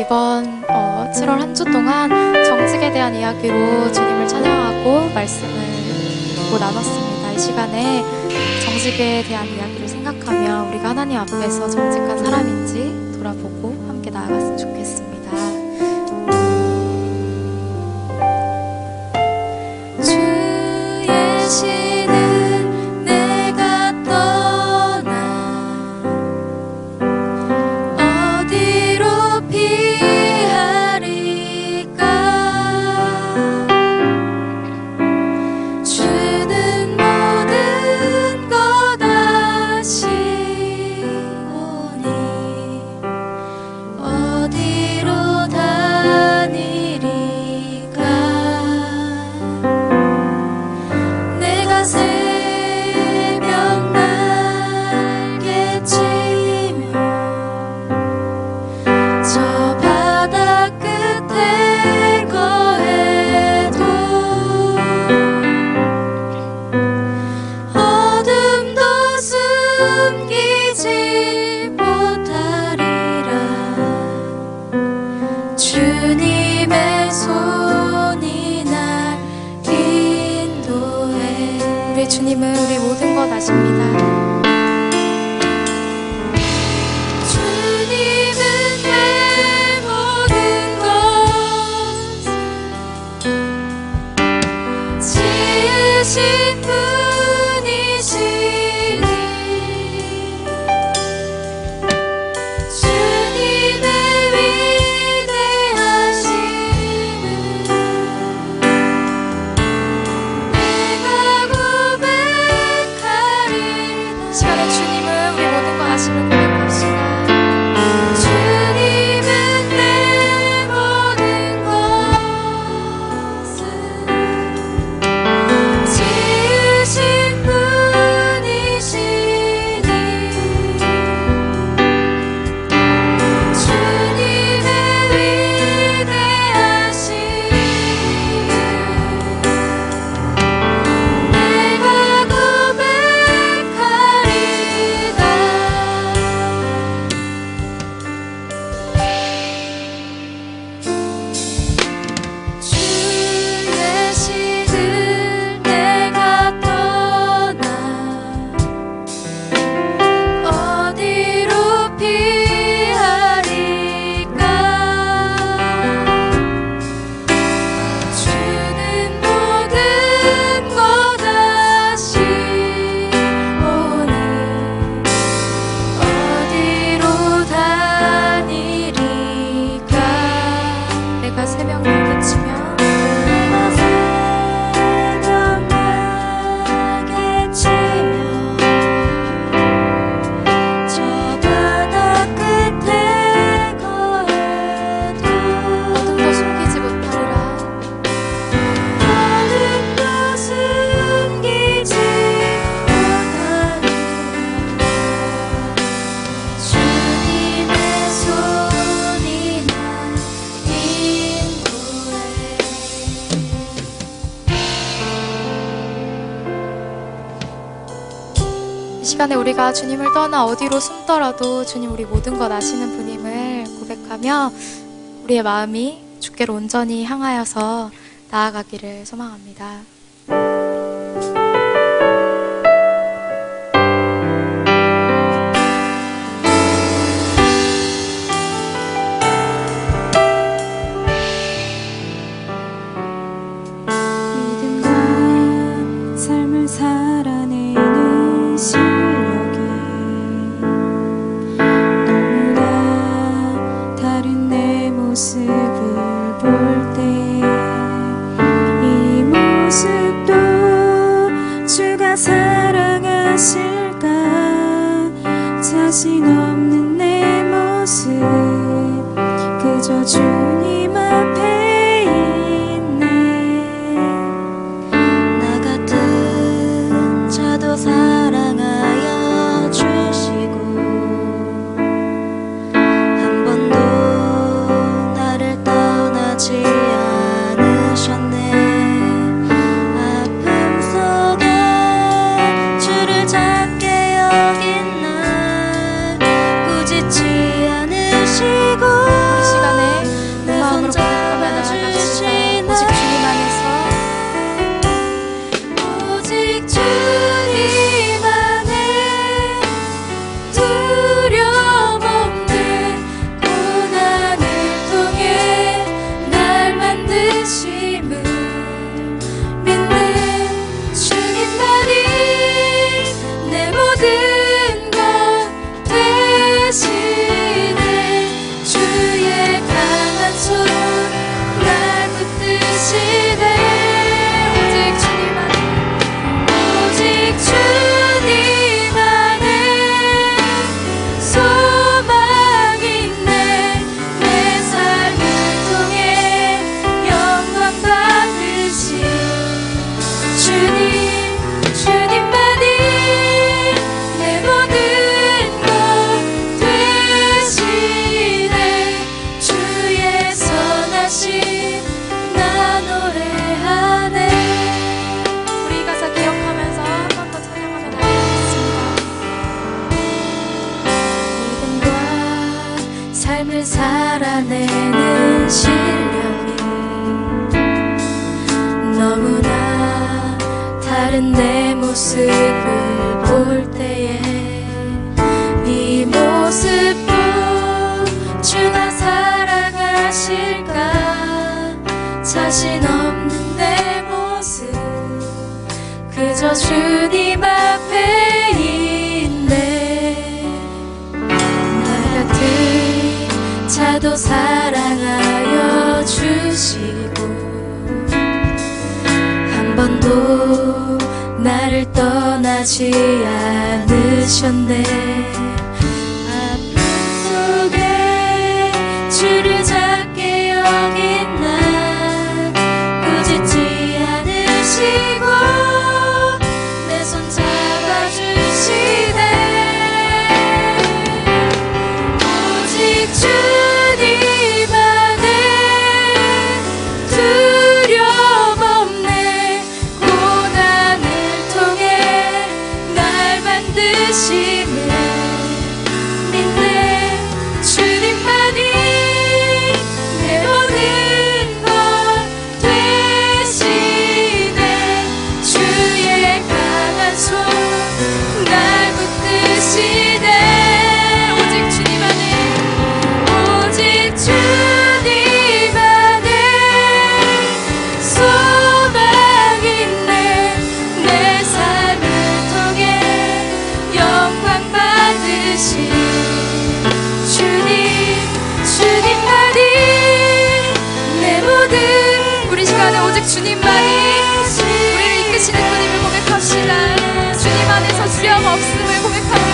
이번 어, 7월 한 주 동안 정직에 대한 이야기로 주님을 찬양하고 말씀을 나눴습니다. 이 시간에 정직에 대한 이야기를 생각하며 우리가 하나님 앞에서 정직한 사람인지 돌아보고 함께 나아갔으면 좋겠습니다. 시간에 우리가 주님을 떠나 어디로 숨더라도 주님 우리 모든 것 아시는 분임을 고백하며 우리의 마음이 주께로 온전히 향하여서 나아가기를 소망합니다. 다른 내 모습을 볼 때에 이 모습도 주나 사랑하실까? 자신 없는 내 모습 그저 주님 앞에 있네. 나 같은 자도 사랑하 나를 떠나지 않으셨네. with her.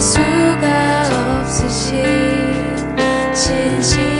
수가 없으신 진실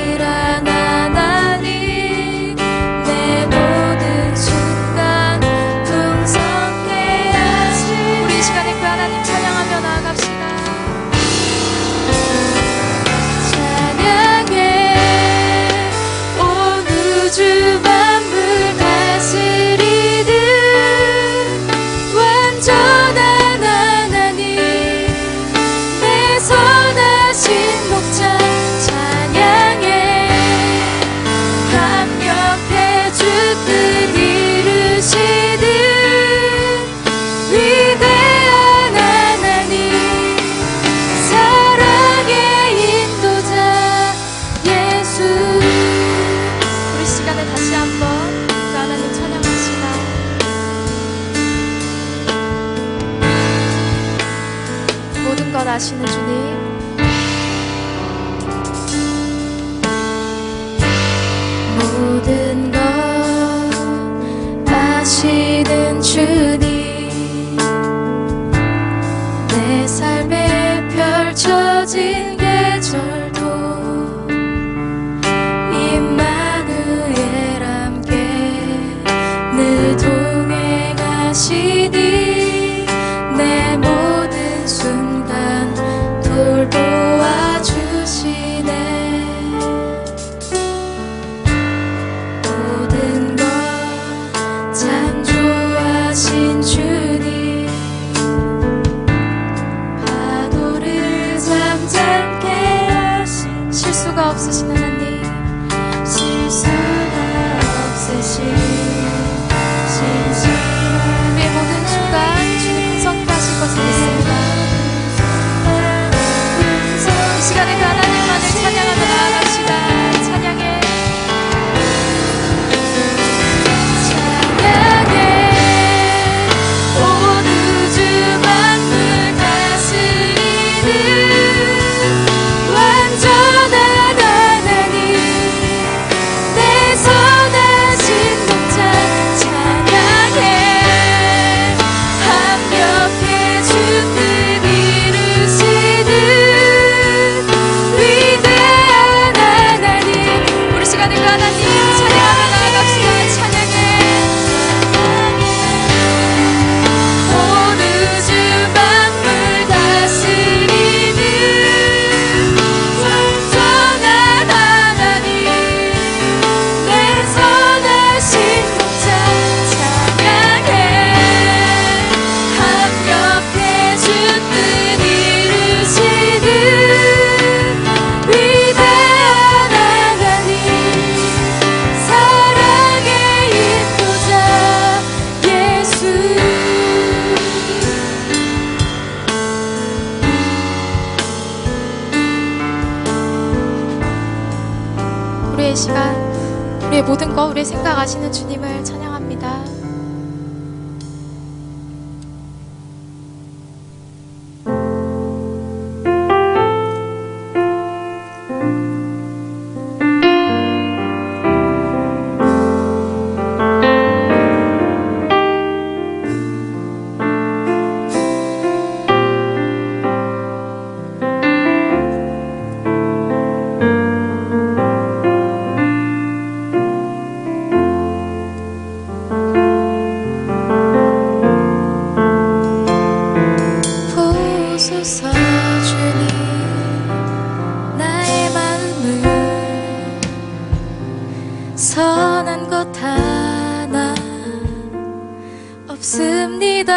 듭니다.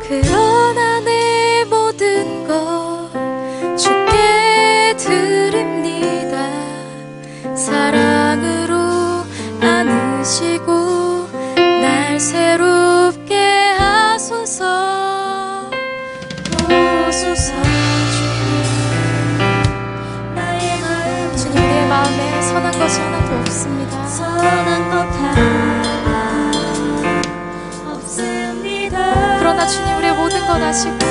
그러나 내 모든 것 주께 드립니다. 사랑으로 안으시 su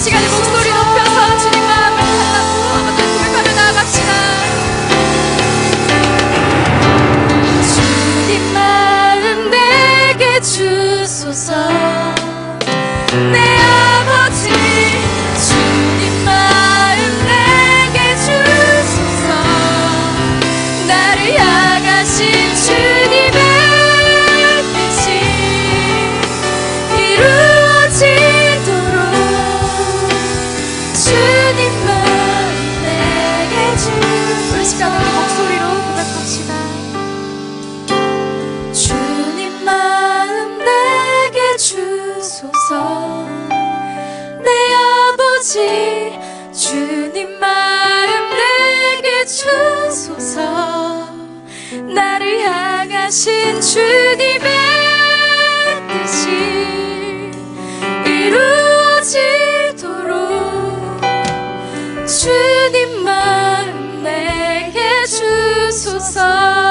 시간에 목소리 높여서 주님 마음을 달라고 한번 고백하며 나아갑시다. 주님 마음 내게 주소서. 내 시간에 목소리로 고백합시다. 주님 마음 내게 주소서. 내 아버지 주님 마음 내게 주소서. 나를 향하신 주님의 So sad.